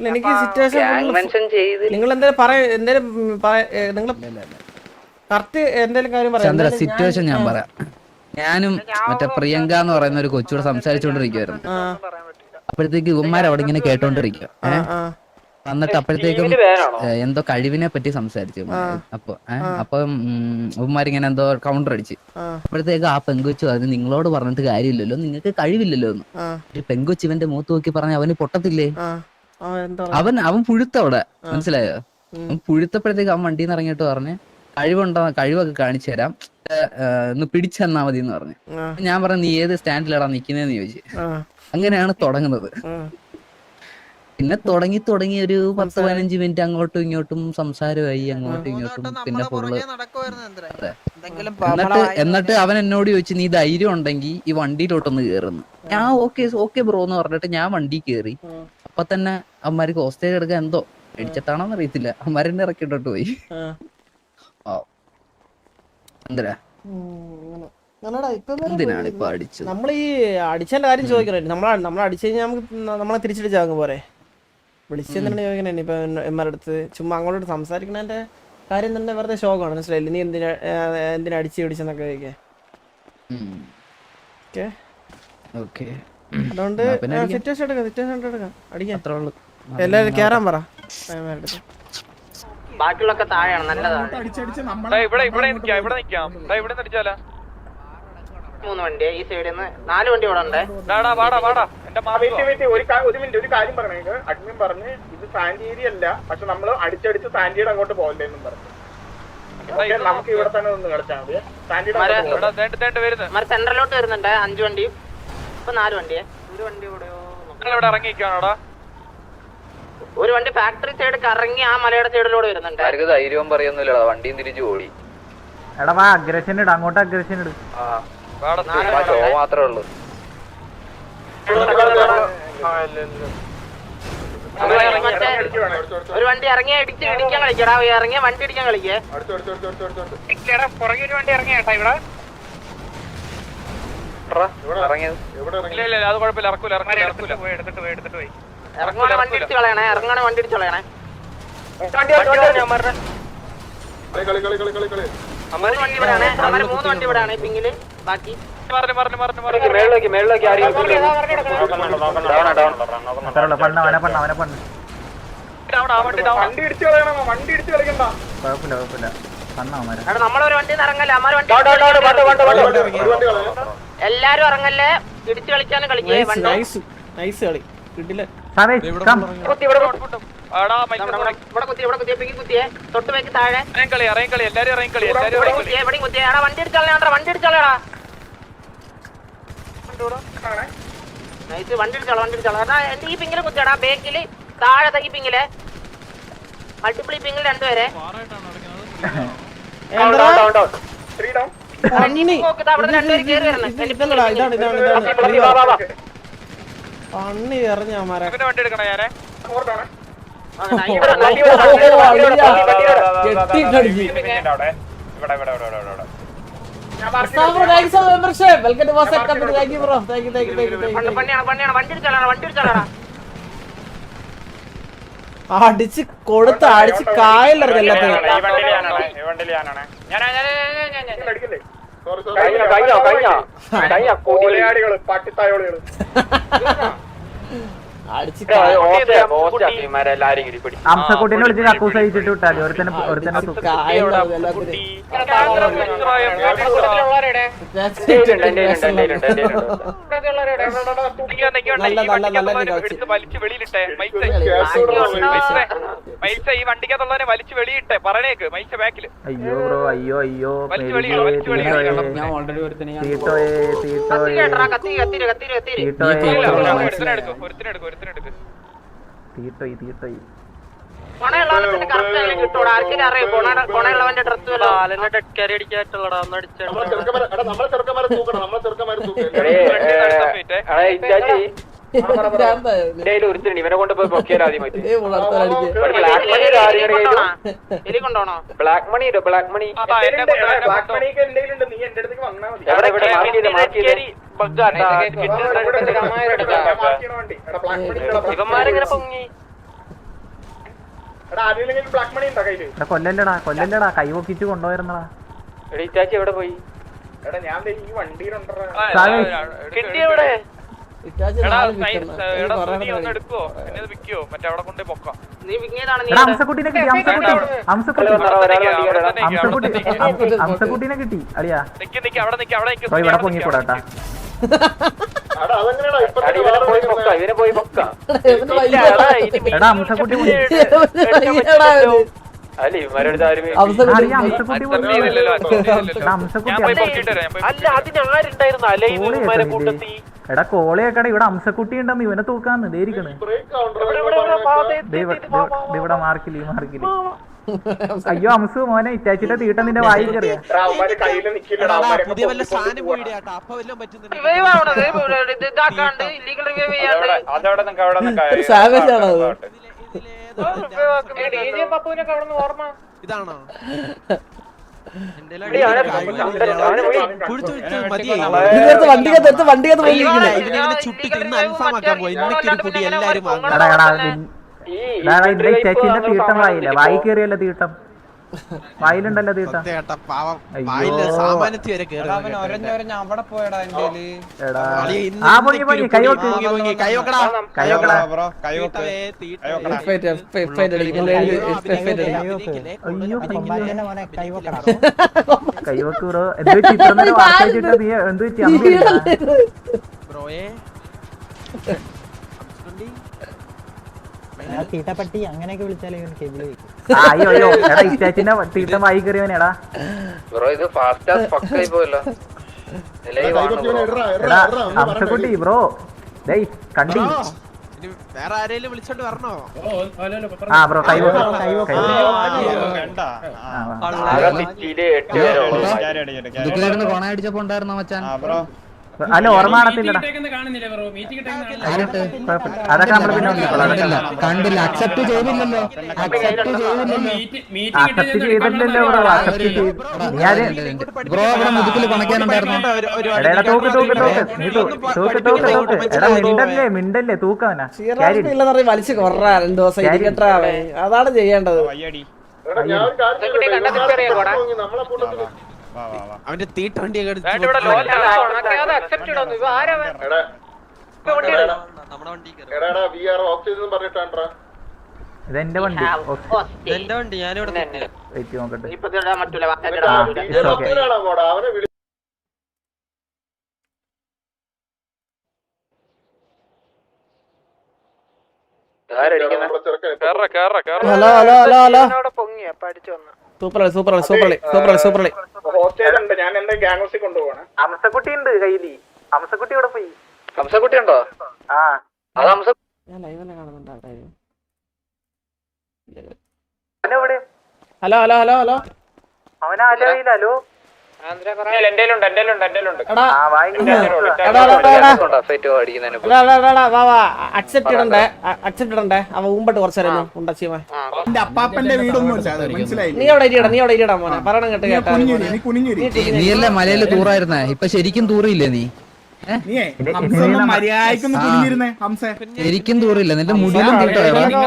എനിക്ക് സിറ്റുവേഷൻ ചെയ്ത് നിങ്ങൾ എന്തേലും പറയ എന്തേലും നിങ്ങൾ കറക്റ്റ് എന്തേലും കാര്യം പറയാം. സിറ്റുവേഷൻ ഞാൻ പറയാം. ഞാനും മറ്റേ പ്രിയങ്ക എന്ന് പറയുന്ന ഒരു കൊച്ചൂടെ സംസാരിച്ചുകൊണ്ടിരിക്കുവായിരുന്നു ആ, അപ്പോഴത്തേക്ക് ഇവന്മാർ അവിടെ ഇങ്ങനെ കേട്ടോണ്ടിരിക്കുക വന്നിട്ട് എന്നിട്ട് അപ്പോഴത്തേക്കും എന്തോ കഴിവിനെ പറ്റി സംസാരിച്ചു അപ്പൊ അപ്പൊ ഉമ്മാരിങ്ങനെ എന്തോ കൗണ്ടർ അടിച്ച്. അപ്പോഴത്തേക്ക് ആ പെങ്കുച്ചു പറഞ്ഞു നിങ്ങളോട് പറഞ്ഞിട്ട് കാര്യമില്ലല്ലോ നിങ്ങൾക്ക് കഴിവില്ലല്ലോ എന്ന് പെങ്കൊച്ചു ഇവന്റെ മൂത്ത് നോക്കി പറഞ്ഞ അവന് പൊട്ടത്തില്ലേ? അവൻ അവൻ പുഴുത്തവിടെ മനസ്സിലായോ? അവൻ പുഴുത്തപ്പോഴത്തേക്ക് അവൻ വണ്ടിയിൽ നിന്ന് ഇറങ്ങിയിട്ട് പറഞ്ഞ് കഴിവുണ്ടോ കഴിവൊക്കെ കാണിച്ചു തരാം. ഒന്ന് പിടിച്ചെന്നാ മതി എന്ന് പറഞ്ഞു ഞാൻ പറഞ്ഞു നീ ഏത് സ്റ്റാൻഡിലാടാ നിക്കുന്നതെന്ന് ചോദിച്ചു. അങ്ങനെയാണ് തുടങ്ങുന്നത്. പിന്നെ തുടങ്ങി തുടങ്ങി ഒരു പത്ത് പതിനഞ്ച് മിനിറ്റ് അങ്ങോട്ടും ഇങ്ങോട്ടും സംസാരമായി അങ്ങോട്ടും ഇങ്ങോട്ടും. പിന്നെ ഫുള്ള് എന്നിട്ട് എന്നിട്ട് അവൻ എന്നോട് ചോദിച്ചു നീ ധൈര്യം ഉണ്ടെങ്കിൽ ഈ വണ്ടിയിലോട്ടൊന്ന് കേറുന്നു. ഞാൻ ഓക്കെ ഓക്കെ ബ്രോ എന്ന് പറഞ്ഞിട്ട് ഞാൻ വണ്ടി കേറി. ഉം. അപ്പൊ തന്നെ അമ്മമാർക്ക് ഹോസ്റ്റേജ് എടുക്കാൻ എന്തോ മേടിച്ചിട്ടാണോന്ന് അറിയത്തില്ല. അമ്മമാരെന്നെ ഇറക്കിട്ടോട്ട് പോയി. എന്തിനാ? എന്തിനാണ് ഇപ്പൊ അടിച്ചത്? നമ്മൾ ഈ അടിച്ചതിന്റെ കാര്യം ചോദിക്കണേ നമ്മൾ നമ്മൾ അടിച്ചു കഴിഞ്ഞാൽ നമുക്ക് നമ്മളെ പോരെ. വിളിച്ചെന്താണ് ചോദിക്കണേ? ഇപ്പൊ എമ്മാരുടെ അടുത്ത് ചുമ്മാ അങ്ങോട്ട് സംസാരിക്കണതിന്റെ കാര്യം തന്നെ വെറുതെ ശോകമാണ് മനസ്സിലായില്ല നീ എന്തിനാ എന്തിനാ അടിച്ച് പിടിച്ചെന്നൊക്കെ ചോദിക്കേ. ഓക്കേ? ഓക്കെ. അതുകൊണ്ട് എന്നാ. സിറ്റുവേഷൻ എടുക്കാം സിറ്റുവേഷൻ എടുക്കാം. അടിക്കാം. അത്രേ ഉള്ളൂ. എല്ലാവരും കേറാൻ പറ. ബാക്കിയുള്ളൊക്കെ താഴെയാണ് നല്ലതാണ്. ഇവിടെ ഇവിടെ നിൽക്കാം ഇവിടെ നിൽക്കാം. ഇവിടെ അടിച്ചാലാ? മൂന്ന് വണ്ടി ഈ സൈഡിൽ നിന്ന് നാല് വണ്ടി ഇവിടെ ഉണ്ട്. ഒരു കാ- ഒരു മിനിറ്റ് ഒരു കാര്യം പറഞ്ഞേക്ക് അഡ്മിൻ പറഞ്ഞ് ഇത് സാൻഡി അല്ല പക്ഷെ നമ്മൾ അടിച്ചടിച്ച് സാൻഡിയുടെ അങ്ങോട്ട് പോകല്ലേന്നും പറഞ്ഞു. ഓക്കേ, നമുക്ക് ഇവിടെ തന്നെ നിന്ന് കളിച്ചാൽ മതി. സാൻഡിയുടെ സെൻട്രലോട്ട് വരുന്നുണ്ട് അഞ്ചു വണ്ടി ഇപ്പൊ നാല് വണ്ടിയെ. ഒരു വണ്ടി ഇവിടെ ഇറങ്ങിക്കാണോടാ ഒരു വണ്ടി ഫാക്ടറി സൈഡ് കറങ്ങി ആ മലയുടെ സൈഡിലൂടെ വരുന്നുണ്ട്. ആർക്ക് ധൈര്യവും പറയുന്നില്ലടാ വണ്ടിയും തിരിച്ചു ഓടി. എടാ വാ അഗ്രഷൻ ഇട അങ്ങോട്ട് അഗ്രഷൻ ഇട്. ഷോ മാത്രമേ ഉള്ളൂ. ഒരു വണ്ടി മറ്റേ ഒരു വണ്ടി ഇറങ്ങി ഇടിച്ച് ഇടിക്കാൻ കളിക്കടാ ഇറങ്ങിയ വണ്ടി ഇടിക്കാൻ കളിക്കേ. അടുത്ത് അടുത്ത് അടുത്ത് അടുത്ത് അടുത്ത് അടുത്ത് പുറകെ ഒരു വണ്ടി ഇറങ്ങിയാട്ടാ ഇവിടെ ഇറങ്ങിയത് എവിടെ ഇല്ല ഇറങ്ങി ഇല്ല ഇല്ല, അത് കുഴപ്പമില്ല ഇറക്കൂല ഇറക്കൂല. ഇറക്കൂല. പോയി എടുത്തിട്ട് പോയി എടുത്തിട്ട് പോയി. ഇറങ്ങുവാണെ വണ്ടി ഇടിച്ച് കളയണേ ഇറങ്ങുവാണെ വണ്ടി ഇടിച്ച് കളയണേ. കളി കളി കളി കളി കളി കളി. മൂന്ന് വണ്ടി ഇവിടെയാണ്. അവർ മൂന്ന് വണ്ടി ഇവിടെയാണ് പിങ്ങിൽ ബാക്കി. മേളിലേക്ക് മേളിലേക്ക് ആരെയും പണ്ണ അവനെ പണ്ണ അവനെ പണ്ണ. വണ്ടി ഇടിച്ച് കളയണം? വണ്ടി ഇടിച്ച് കളിക്കണ്ട. കുഴപ്പമില്ല കുഴപ്പമില്ല. നമ്മളൊരു വണ്ടി ഇറങ്ങല്ലേ? അമ്മ വണ്ടി എല്ലാരും ഇറങ്ങല്ലേ ഇടിച്ചു കളിക്കാനും കളിക്കേ. നൈസ് വണ്ടി? നൈസ് നൈസ് കളി. കിട്ടില്ല വണ്ടി ഇടിച്ചാളാ വണ്ടി ഇടിച്ചാളാ നൈസ് വണ്ടി ഇടിച്ചാളാ വണ്ടി ഇടിച്ചാളാ എടാ എന്റെ ഈ പിങ്കിൽ കുത്തിയാടാ. ബേക്കിൽ താഴെ തകി പിങ്ങിൽ. മൾട്ടിപ്പിൾ ഈ പിങ്കിൽ രണ്ടുപേരെ. പന്നി എറിഞ്ഞ അടിച്ച് കൊടുത്ത് അടിച്ച് കായലറിഞ്ഞ എല്ലാത്തിനും. അംസക്കുട്ടിനെ വിളിച്ച് കക്കൂസ് അയച്ചിട്ട് വിട്ടാൽ ഒരുത്തനെ ഒരുത്തനെ തു- മൈസ ഈ വണ്ടിക്കകത്തുള്ളവനെ വലിച്ചു വെളിയിട്ടെ. പറഞ്ഞേക്ക് മൈസ ബാക്കിൽ. അയ്യോ ബ്രോ അയ്യോ അയ്യോ. തീട്ടോയെ ഡ്രസ് ഇവനെ കൊണ്ട് പോയി പൊക്കിയാൽ ബ്ലാക്ക് മണി ബ്ലാക്ക് മണി ആ എന്നെ കൊണ്ട്. ബ്ലാക്ക്. മണിക്ക് നീ എന്റെ അടുത്തേക്ക് വന്നാ മതി. എവിടെ ഇവിടെ മാർക്ക് ചെയ്ത്? മാർക്ക് ചെയ്ത് മണി ഇവന്മാരിങ്ങനെ പൊങ്ങി. മണി കൊല്ലല്ലടാ കൊല്ലല്ലടാ. കൈ പൊക്കിച്ച് കൊണ്ടുപോയിരുന്നടാ. എവിടെ പോയി? എടാ ഞാൻ ദേ ഈ വണ്ടിയിലുണ്ടോ കിട്ടി അംസക്കുട്ടീനെ അളിയാ ഇവിടെ പൊങ്ങിക്കൂടാട്ടാ ഇവനെ പോയി. പൊക്ക എടാ കോളയൊക്കെടാ ഇവിടെ അംസക്കുട്ടി ഉണ്ടെന്ന് ഇവനെ തൂക്കാന്ന് ദേരിക്കണ് ഇവിടെ മാർക്കില്ല ഈ മാർക്കിൽ. അയ്യോ അംസു മോനെ ഇറ്റാച്ചിട്ട് തീട്ട നിന്റെ വായി കയറിയാണ് ആണോ ഇതാണോ? വണ്ടിക്കകത്ത് വണ്ടിക്കകത്ത് പോയി ചുട്ടിട്ട് ഇന്ന് അൽഫാം ആക്കാൻ പോയി. ഇന്നൊക്കെ കുടി എല്ലാരും തീട്ടം വായില്ല വായി കയറിയല്ലോ തീട്ടം. വായിലുണ്ടല്ലോ തീട്ടം ചേട്ടാ പാവം. അയ്യോ. വായിൽ സാമാനത്തി വരെ കേറി എടാ. അളിയ, ഇന്ന് ആ പൊങ്ങി പൊങ്ങി കൈ വെക്ക് പൊങ്ങി, പൊങ്ങി. കൈ വെക്കടാ കൈ വെക്കടാ തീട്ടവേ, തീട്ടവേ. F eight, F- F eight അടിക്കും. എഴുതി, F eight അടിക്കും. അഭിനയിക്കല്ലേ? അയ്യോ അഭിനയിക്കല്ലേ? കൈ വെക്ക് ബ്രോ. എന്ത് വാർത്തയിച്ചിട്ട് നീ എന്ത് വെച്ച് ബ്രോയെ തീട്ടപ്പട്ടി അങ്ങനെയൊക്കെ വിളിച്ചാലേ ഇവൻ കേബിൾ വെക്കും അയ്യോ അയ്യോ എടാ ഇറ്റാച്ചിന്റെ തീട്ടം വായി കയറിയവനെടാ ബ്രോ ഇത് ഫാസ്റ്റ് ആസ് പക്കായി പോയല്ലോ എടാ അംസക്കുട്ടി ബ്രോ ഡേയ് കണ്ടി ഇനി വേറെ ആരെങ്കിലും വിളിച്ചോണ്ട് വരണോ ആ ബ്രോ കൈ കൊണ അടിച്ചപ്പോ ഉണ്ടായിരുന്നോ മച്ചാൻ അല്ല ഓർമ്മ കാണത്തില്ലടാ. അതൊക്കെ നമ്മൾ പിന്നെ കണ്ടില്ല അക്സെപ്റ്റ് ചെയ്തില്ലല്ലോ. അക്സെപ്റ്റ് ചെയ്തില്ലല്ലോ. അക്സെപ്റ്റ് ചെയ്തിട്ടില്ലല്ലോ ബ്രോ അക്സെപ്റ്റ് ചെയ്ത് ബ്രോ ഇവിടെ മുതുക്കിൽ പണക്കാനുണ്ടായിരുന്നു ഒരു- ഒരു എടാ എടാ തൂക്ക് തൂക്ക് തൂക്ക് നീ തൂ- തൂക്ക് തൂക്ക് തൂക്ക്. എടാ മിണ്ടല്ലേ പറഞ്ഞ് വലിച്ചു കൊറ രണ്ടു ദിവസം ഇരിക്കട്ടാ അതാണ് ചെയ്യേണ്ടത്? നമ്മളെ കൂട്ടത്തിൽ അവന്റെ തീട്ടവണ്ടിയൊക്കെ ഇതെന്റെ വണ്ടി. എന്റെ വണ്ടി. ഞാനിവിടെ വെയിറ്റ് നോക്കട്ടെ. Hello hello hello hello. Super super super super super ഉണ്ട്. ഞാൻ എന്റെ ഗ്യാങ് ഹൗസിൽ കൊണ്ടുപോകണം അംസക്കുട്ടി ഉണ്ട് കയ്യിൽ. അംസക്കുട്ടി ഇവിടെ പോയി? അംസക്കുട്ടി ഉണ്ടോ? ആ. അത് അംസ ഞാൻ ലൈവ് തന്നെ കാണുന്നുണ്ട് അവനെവിടെ? Hello hello hello hello. അവനാ ഹലോ. അപ്പാപ്പന്റെ വീടൊന്നും നീ അവിടെ ഇരിയടാ നീ അവിടെ ഇരിയടാ മോനെ പറയണം കേട്ടോ നീ കുനിഞ്ഞിരി മലയിൽ മലയിൽ തൂറായിരുന്നേ ഇപ്പൊ ശരിക്കും തൂറിയില്ലേ നീ നീയേ ഹംസ മര്യാദക്കൊന്ന് ഹംസേ. ശരിക്കും തോറില്ല നിന്റെ മുടിയിലും തീട്ടോ അയ്യോ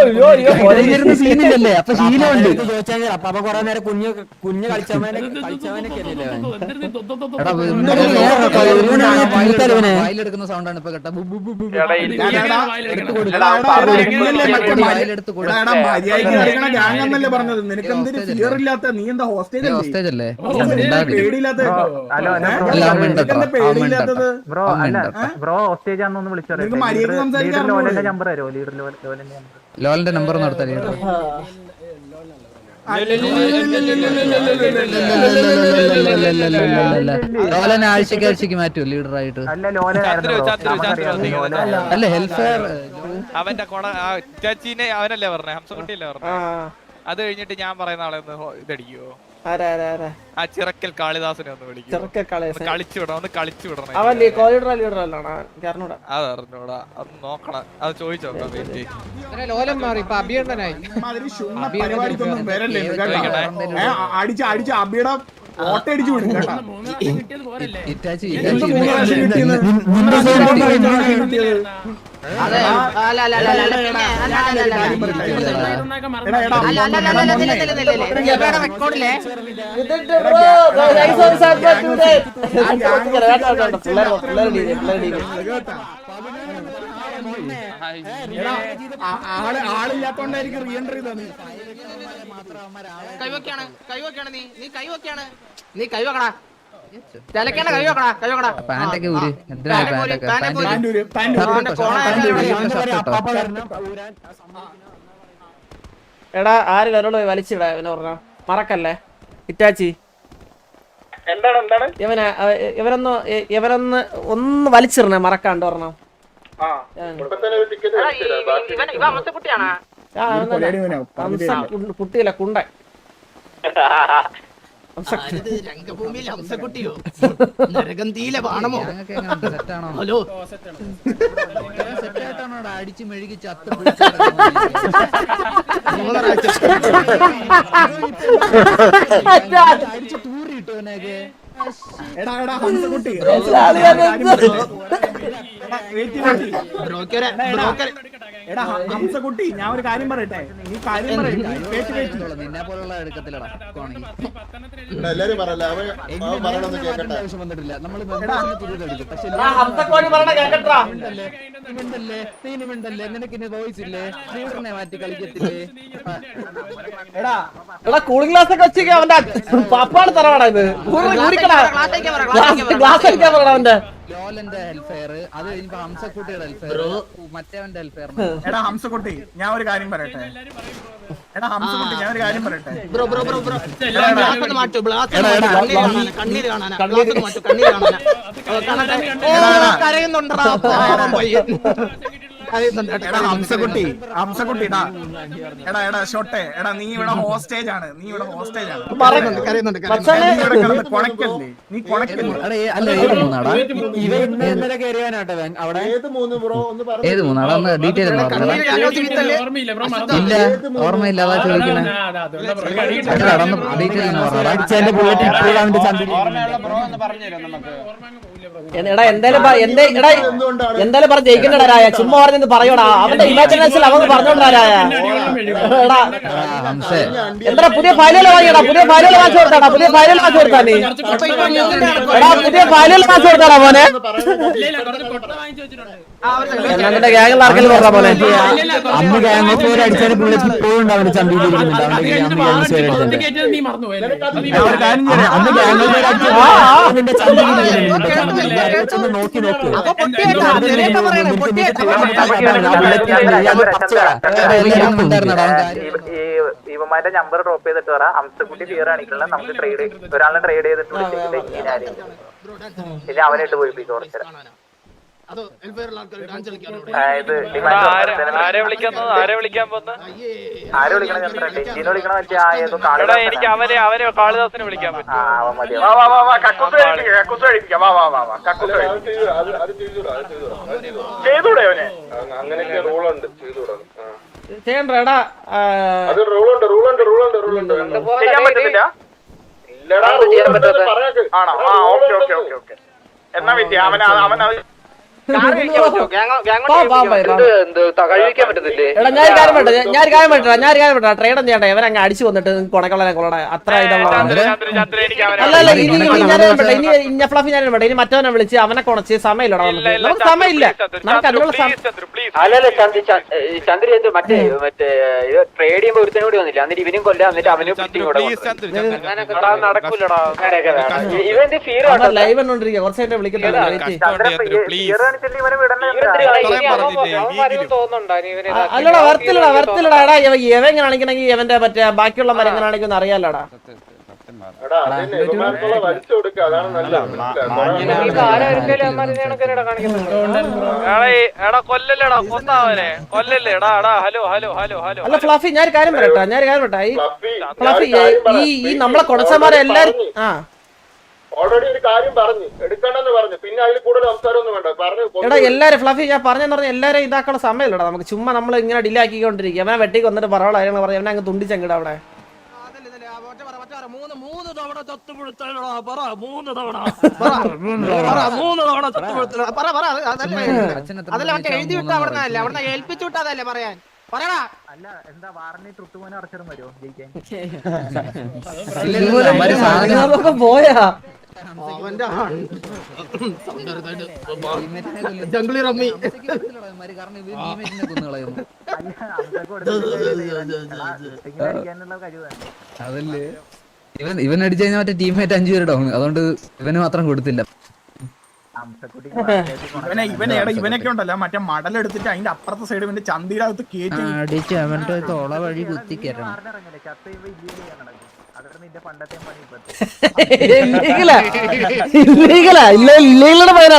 അയ്യോ അയ്യോ ഒരഞ്ഞിരുന്ന സീനില്ലല്ലേ അപ്പൊ ശീലമുണ്ട്. ചോദിച്ചാൽ അപ്പാപ്പ കുറെ നേരം കുഞ്ഞ് കളിച്ചവനെ. വായിലെടുക്കുന്ന സൗണ്ടാണ് ഇപ്പൊ കേട്ട. പറഞ്ഞത്? നിനക്ക് എന്തൊരു ഫിയർ ഇല്ലാത്ത നീ എന്താ ഹോസ്റ്റേജ് അല്ലേ? ഹോസ്റ്റേജ് അല്ലേ? പേടിയില്ലാത്ത ബ്രോ അല്ല. ബ്രോ ഹോസ്റ്റേജ് വിളിച്ചു ലീഡർ ലോലന്റെ? നമ്പർ തരുമോ ലീഡർ ലോലന്റെ ലോലിന്റെ നമ്പർ നടത്താൻ ലോലനെ ആഴ്ചക്ക് ആഴ്ചക്ക് മാറ്റുമോ ലീഡറായിട്ട്? അല്ല ഹെൽഫെയർ അവന്റെ കൊണ ആ ചാച്ചീനെ അവനല്ലേ പറഞ്ഞേ? ഹംസക്കുട്ടിയല്ലേ പറഞ്ഞേ? അത് കഴിഞ്ഞിട്ട് ഞാൻ പറയുന്ന ആളെ ഒന്ന് ഇതടിക്കുവോ? ആ ചിറക്കൽ കാളിദാസനെ ഒന്ന് ഒന്ന് കളിച്ചു വിടണം ഒന്ന് കളിച്ചു വിടണം അത് അറിഞ്ഞൂടാ അത് നോക്കണം. അത് ചോദിച്ചു വരല്ലേ ഇത് കേട്ടോ? ഏ, അടിച്ച് അടിച്ച് അബിയുടെ ആളില്ലാത്തോണ്ടായിരിക്കും റീ എൻട്രി തന്നെ നീ നീ നീ കൈവക്കടാ. തിലക്കേണ്ട കൈവക്കടാ കൈവക്കടാ. ഊര് എടാ ആരും ഒരാൾ പോയി വലിച്ചിടാ ഇവനെ പറഞ്ഞ. മറക്കല്ലേ? ഇറ്റാച്ചി. എന്താണ് എന്താണ്? ഇവരൊന്ന് ഇവനൊന്ന് ഒന്ന് വലിച്ചിടണേ മറക്കാണ്ട് പറഞ്ഞോ. ഇവൻ ഇവ അമ്മത്തെ ആ, കുട്ടിയല്ല കുണ്ട രംഗഭൂമിയിൽ ഹംസക്കുട്ടിയോ നരകം ബാണമോ? ഹലോ? അടിച്ച് മെഴുകി ചത്ത് അടിച്ച് തൂറിയിട്ടവനൊക്കെ എടാ എടാ ഹംസക്കുട്ടി. ബ്രോക്കറെ ബ്രോക്കർ എടാ ഹംസകുട്ടി ഞാൻ ഒരു കാര്യം പറയട്ടെ? നീ കാര്യം പറയട്ടെ? നീ കേട്ട് കേട്ട്. നിന്നെ പോലുള്ള എടുക്കത്തില്ലടാ എല്ലാരും പറയല്ല അവൻ അവൻ പറയണമെന്ന് കേക്കട്ടെ. ആവശ്യം വന്നിട്ടില്ല. നമ്മൾ നീ നിനക്ക് ഇനി വോയിസ് ഇല്ലേ? മാറ്റി കളിക്കത്തില്ലേ? എടാ എടാ കൂളിംഗ് ഗ്ലാസ് ഒക്കെ വെച്ചേക്ക് അവന്റെ പപ്പാണ് തറവാടാ ഇത്. ഊരിക്കടാ ഗ്ലാസ് അടിക്കാൻ പറയണ അവന്റെ. ലോലന്റെ ഹെൽഫെയർ അത് കഴിഞ്ഞപ്പോ ഹംസക്കുട്ടിയുടെ ഹെൽഫെയർ മറ്റേവന്റെ ഹെൽഫെയർ എടാ ഹംസക്കുട്ടി ഞാൻ ഒരു കാര്യം പറയട്ടെ എടാ ഹംസക്കുട്ടി ഞാൻ ഒരു കാര്യം പറയട്ടെ ബ്രോ ബ്രോ ബ്രോ ബ്രോ മാറ്റൂ കണ്ണീര് കാണാനാ കണ്ണീര് കാണാനാ ഗ്ലാസ് ഒന്ന് മാറ്റൂ കണ്ണീര് കാണാനാ കരയുന്നുണ്ടോ ഹംസക്കുട്ടി ഹംസക്കുട്ടി. എടാ. എടാ എടാ ഷോട്ടെ. എടാ നീ ഇവിടെ ഹോസ്റ്റേജ് ആണ്. നീ ഇവിടെ ഹോസ്റ്റേജ് ആണ്. കൊണക്കല്ലേ നീ കൊണക്കല്ലേ ഏത് മൂന്നാടാ? ഒന്ന് ഡീറ്റെയിൽ ഇല്ല ഓർമ്മയില്ല അതാ ചോദിക്കണേ. ഡീറ്റെയിൽ ഇപ്പോഴും ചന്തി എടാ എന്തായാലും എടാ എന്തായാലും പറഞ്ഞ ജയിക്കണ്ടടാ രായ ചുമ്മാ പറഞ്ഞത് പറയടാ അവന്റെ ഇമാജിനേഷൻ അവൻ പറഞ്ഞോണ്ടാ രായ എടാ എന്താ പുതിയ ഫയലുകൾ വാങ്ങിയടാ പുതിയ ഫയലുകൾ വാങ്ങിച്ചു കൊടുത്താടാ പുതിയ ഫയലുകൾ വാങ്ങിച്ചു കൊടുത്താ നീ എടാ പുതിയ ഫയലുകൾ വാങ്ങിച്ചു കൊടുത്താടാ മോനെ. എന്നാ ഗ്യാങ്ങിൽ ആർക്കെങ്കിലും പറഞ്ഞ മോനെ അന്ന് ഗ്യാങ്ങോസ് വരെ അടിച്ചതിന്റെ ബുള്ളറ്റ് ഇപ്പോഴും ഉണ്ട് അവന്റെ ചന്തിയിൽ ഇരിക്കുന്നുണ്ട് അവന്റെ അന്ന് ഗ്യാങ്ങോസ് വരെ അടിച്ചതിന്റെ ഞാൻ ഇവന്മാരുടെ നമ്പർ ഡ്രോപ്പ് ചെയ്തിട്ട് പറ. അംസക്കുട്ടി ഫിയർ കാണിക്കണം നമുക്ക് ട്രേഡ് ഒരാളെ ട്രേഡ് ചെയ്തിട്ട് വിളിച്ചിട്ട് ഇങ്ങനെ പിന്നെ അവനായിട്ട് പോയി കുറച്ചു എനിക്ക് അവരെ അവരെ കാളിദാസിനെ വിളിക്കാൻ പറ്റും. ചെയ്തൂടെ അവനെ അങ്ങനെയൊക്കെ റൂളുണ്ട് ചെയ്തൂടാ. റൂളുണ്ട് റൂളുണ്ട് റൂളുണ്ട് റൂളുണ്ട്. ചെയ്യാൻ പറ്റത്തില്ല? ഇല്ലടാ ആണോ? ആ ഓക്കെ ഓക്കെ ഓക്കെ ഓക്കെ. എന്നാ വിദ്യ അവൻ അവൻ എടാ ഞാൻ ഒരു കാര്യം പറ്റ ഞാൻ ഒരു കാര്യം പറ്റാ ഞാൻ ഒരു കാര്യം പറ്റാ ട്രേഡ് ഒന്നും ചെയ്യണ്ട ഇവരങ്ങ് അടിച്ചു വന്നിട്ട് കൊടക്കളെ കൊള്ളടെ. അത്ര ഇതുള്ള ചന്ദ്ര ചന്ദ്ര ചന്ദ്ര എനിക്ക് അവനെ അല്ല അല്ല ഇനി ഇനി ഞാൻ പറ്റ ഇനി ഇന്ന ഫ്ലഫി ഞാൻ പറ്റ ഇനി മറ്റവനെ വിളിച്ച് അവനെ കൊണച്ച് സമയമില്ലടാ നമുക്ക്. നമുക്ക് സമയമില്ല. നമുക്ക് അതിനുള്ള അല്ലല്ല ചന്ദ്ര ചന്ദ്ര എന്ത് മറ്റേ മറ്റേ ഇത് ട്രേഡ് ചെയ്യുമ്പോ ഒരുത്തനും കൂടി വന്നില്ല. എന്നിട്ട് ഇവനും കൊല്ലാ എന്നിട്ട് അവനും പിടിച്ചും കൂടെ എടാ നടക്കൂലടാ. ഇവന്റെ ഫീർ ലൈവ് കണ്ടോണ്ടിരിക്കുക കുറച്ചായിട്ട് വിളിക്കട്ടെ അല്ലടാ വരത്തില്ലടാ വരത്തില്ലടാ എടാ ഇവ ഇവ എങ്ങനെ കാണിക്കണമെങ്കിൽ ഇവന്റെ മറ്റേ ബാക്കിയുള്ള മരങ്ങൾ കാണിക്കുന്ന അറിയാലോടാ. എടാ അതിന് ഇവന്മാർക്കുള്ള വലിച്ചു കൊടുക്കുക അതാണ് എടാ ഈ- എടാ കൊല്ലല്ലേടാ കൊന്നവനെ കൊല്ലല്ലേ എടാ എടാ ഹലോ ഹലോ ഹലോ ഹലോ. അല്ല ഫ്ലഫി ഞാൻ കാര്യം പറയട്ടെ ഞാൻ കാര്യം പറയട്ടെ ഈ ഫ്ലഫി ഈ ഈ നമ്മളെ കൊടച്ചമാരെ എല്ലാരും ആ. ഓൾറെഡി ഒരു കാര്യം പറഞ്ഞു. എടുക്കണ്ടെന്ന് പറഞ്ഞു. പിന്നെ അതിൽ കൂടുതൽ സംസാരമൊന്നും വേണ്ട. പറഞ്ഞു എടാ എല്ലാരും ഫ്ലഫി ഞാൻ പറഞ്ഞെന്ന് പറഞ്ഞാൽ എല്ലാരും ഇതാക്കാനുള്ള സമയമില്ലടാ. നമുക്ക് ചുമ്മാ നമ്മൾ ഇങ്ങനെ ഡിലേ ആക്കിക്കൊണ്ടിരിക്കുക അവനെ വെട്ടിക്ക് വന്നിട്ട് പറയാനുള്ള കാര്യങ്ങൾ പറയാം അവനെ അങ്ങ് തുണ്ടിച്ചങ്ങിട അവിടെ. മൂന്ന് മൂന്ന് തവണ പറ മൂന്ന് തവണ. പറ മൂന്ന് തവണ. പറ. പറ അത് അതല്ലേ അതല്ല മറ്റേ എഴുതി വിട്ട അവിടെ അവിടെ ഏൽപ്പിച്ചു വിട്ടതല്ലേ പറയാൻ? പറയടാ. അല്ല എന്താ വരുമോ ജയിക്കാൻ? പോയാ. ജംഗിളി റമ്മി. അതല്ലേ. ഇവൻ ഇവൻ അടിച്ചു കഴിഞ്ഞാൽ മറ്റേ ടീംമേറ്റ് അഞ്ചു പേര് ഡൗൺ അതുകൊണ്ട് ഇവന് മാത്രം കൊടുത്തില്ല. ഇവനെ ഇവനെ ഇവനൊക്കെ ഉണ്ടല്ലോ. മറ്റേ മടലെടുത്തിട്ട് അതിന്റെ അപ്പുറത്തെ സൈഡ് പിന്നെ ചന്തിയുടെ അകത്ത് കയറ്റി അടിച്ച് അവന്റെ തോള വഴി കുത്തി കയറണം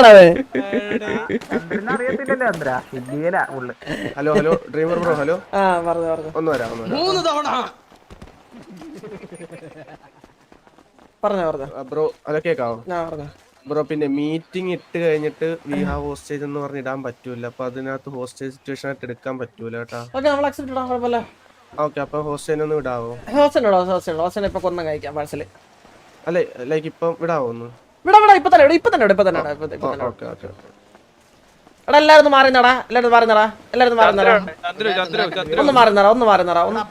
അവൻ. Hello hello driver bro hello. ആ പറഞ്ഞു പറഞ്ഞു. ഒന്ന് വരാം ഒന്ന് വരാം. മൂന്ന് തവണ. പറഞ്ഞോ പറഞ്ഞോ. ബ്രോ അതൊക്കെ കേക്കാവോ? ഞാൻ പറഞ്ഞു. ബ്രോ പിന്നെ മീറ്റിംഗ് ഇട്ട് കഴിഞ്ഞിട്ട് വി ഹാവ് ഹോസ്റ്റേജ് എന്ന് പറഞ്ഞ് ഇടാൻ പറ്റൂല. അപ്പൊ അതിനകത്ത് ഹോസ്റ്റേജ് സിറ്റുവേഷൻ ആയിട്ട് എടുക്കാൻ പറ്റൂല കേട്ടാ. ഓക്കെ നമ്മൾ അക്സെപ്റ്റ് ഇടാം കുഴപ്പമില്ല. ഓക്കെ അപ്പൊ ഹോസ്റ്റേജ് ഒന്ന് ഇടാവോ ഹോസ്റ്റേജ് ഇടോ ഹോസ്റ്റൽ ഇടോ. ഹോസ്റ്റൽ ഇപ്പൊ കൊന്നം കഴിക്കാം പാഴ്സൽ അല്ലെ ലൈക്ക് ഇപ്പം വിടാവോ ഒന്ന്? ഇവിടെ ഇവിടെ ഇപ്പൊ തന്നെ ഇപ്പൊ തന്നെ ഇപ്പൊ തന്നെ. ഓക്കെ ഓക്കെ എടാ എല്ലാരും ഒന്ന് മാറി നടാ എല്ലാരും മാറി നടാ എല്ലാരും മാറി നടാ ചന്ദ്രു ചന്ദ്രു ചന്ദ്രു ഒന്ന് മാറി നടാ ഒന്ന് മാറി നടാ ഒന്ന്?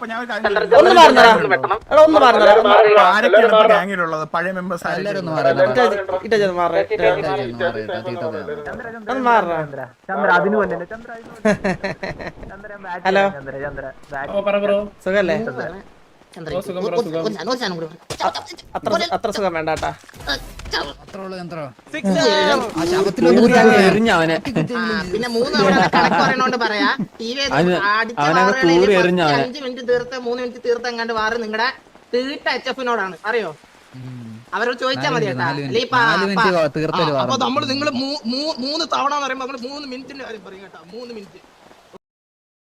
ഒന്ന് മാറി നടാ എടാ ഒന്ന് മാറി നടാ ഒന്ന് ആരൊക്കെയാണ് ഇപ്പൊ ഗാങ്ങിലുള്ളത് പഴയ മെമ്പേഴ്സ് എല്ലാരും ഒന്ന് ആരൊക്കെ മാറി ഇട്ട ഇട്ട ചെയ്ത് മാറി ഇട്ട- ഒന്ന് മാറടാ ചന്ദ്ര ചന്ദ്ര അതിന് ചന്ദ്ര ചന്ദ്ര ബാറ്റ് ഹലോ. സുഖല്ലേ? അത്ര സുഖം വേണ്ട പിന്നെ മൂന്ന് കണക്ക് പറയണോണ്ട് പറയാ. ടി വി അഞ്ച് മിനിറ്റ് തീർത്ത് മൂന്ന് മിനിറ്റ് തീർത്ത് എങ്ങാണ്ട് വാറ് നിങ്ങളുടെ തീട്ട എച്ച് എഫിനോടാണ് അറിയോ? അവരോട് ചോദിച്ചാ മതി കേട്ടാ. നിങ്ങൾ അപ്പൊ മൂന്ന് തവണ എന്ന് പറയുമ്പോ നമ്മൾ മൂന്ന് മിനിറ്റിന്റെ കാര്യം പറയും കേട്ടോ. മൂന്ന് മിനിറ്റ്.